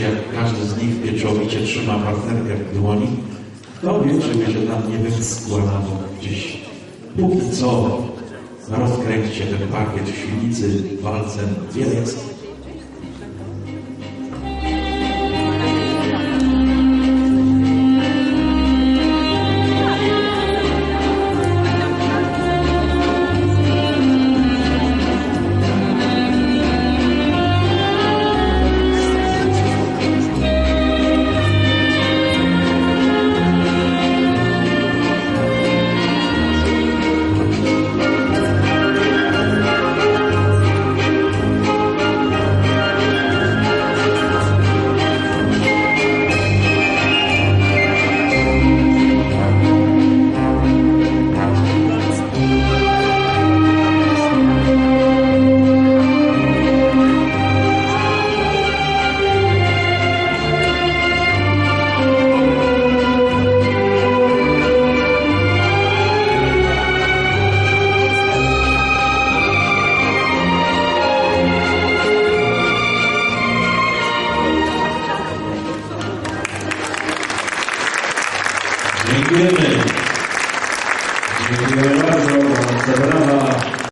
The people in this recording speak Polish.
jak każdy z nich pieczołowicie trzyma partnerkę w dłoni, kto wie, czy będzie nam nie wyschła na gdzieś. Póki co rozkręćcie ten parkiet w Świnicy walcem Wielec. Dziękujemy. Dziękujemy bardzo. Brawa.